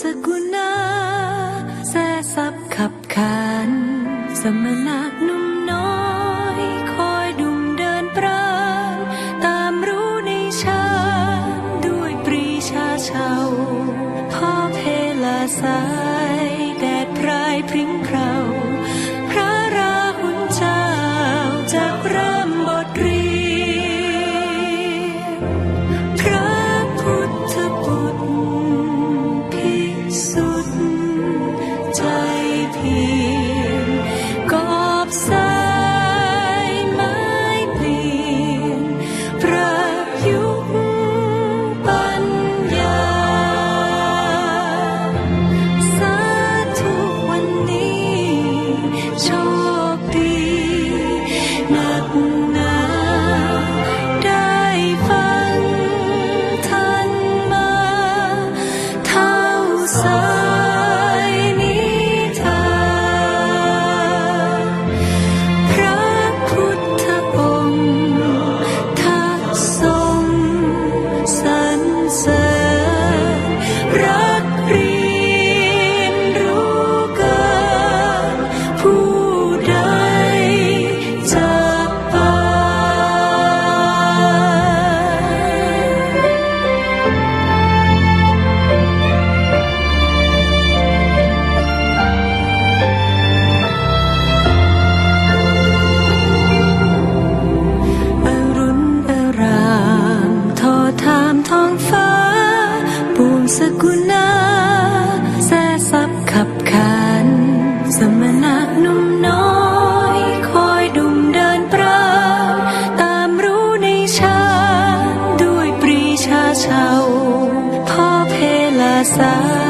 สกุณาแซ่ซับขับขานสมณะนุ่มน้อย คอยดุมเดินปรานตามรู้ในชาด้วยปรีชาเชาพ่อเพลาสาย แดดพรายพริ้ง ใจ สกุณาแซ่ซับขับขัน สมณะนุ่มน้อยคอยดุมเดินปราตามรู้ในชาด้วยปรีชาเชาพ่อเพลาสา